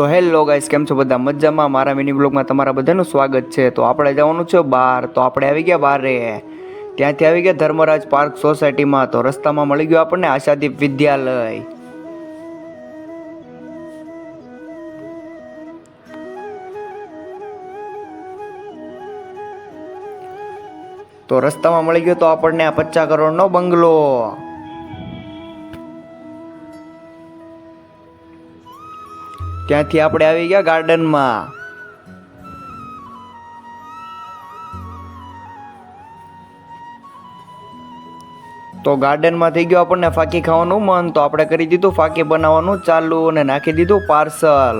તો hello guys, કેમ છો બધા? મજામાં? મારા મિની બ્લોગમાં તમારા બધાનું સ્વાગત છે. તો આપણે જવાનું છે બહાર. તો આપણે આવી ગયા બારે ત્યાંથી આવી ગયા ધર્મરાજ પાર્ક સોસાયટીમાં. તો રસ્તામાં મળી ગયો આપણને આશાદીપ વિદ્યાલય. તો રસ્તામાં મળી ગયો તો આપણને આ પચાસ કરોડનો બંગલો. ત્યાંથી આપણે આવી ગયા ગાર્ડનમાં? તો ગાર્ડનમાં થઈ ગયું આપણને ફાકી ખાવાનું મન, તો આપણે કરી દીધું ફાકી બનાવવાનું ચાલુ અને નાખી દીધું પાર્સલ.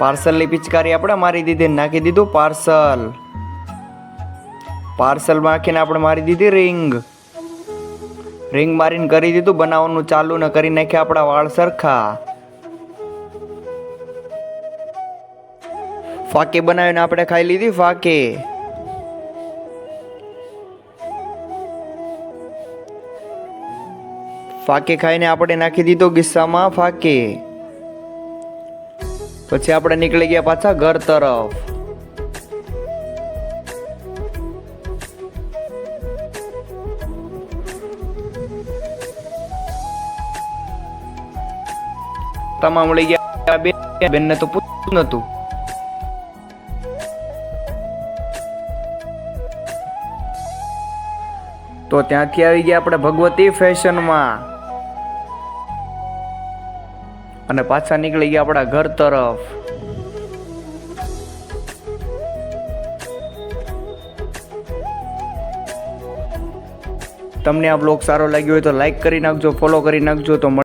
પાર્સલની પિચકારી આપણે મારી દીધી નાખી દીધું પાર્સલ. પાર્સલ નાખીને આપણે મારી દીધી રિંગ. રિંગ મારીને કરી દીધું, બનાવવાનું ચાલુ ને કરી નાખ્યા આપણા વાળ સરખા. ફાકી બનાવીને આપણે ખાઈ લીધી ફાકી. ફાકી ખાઈને આપણે નાખી દીધો ગિસ્સામાં ફાકી. પછી આપણે નીકળી ગયા પાછા ઘર તરફ. તમામ મળી ગયા. બે બેનને તો પૂછતું નહોતું તો ત્યાંથી આવી ગયા આપણે ભગવતી ફેશનમાં. અને પાછા નીકળી ગયા આપણા ઘર તરફ. તમને આ બ્લોગ સારો લાગ્યો હોય તો લાઈક કરી નાખજો ફોલો કરી નાખજો, તો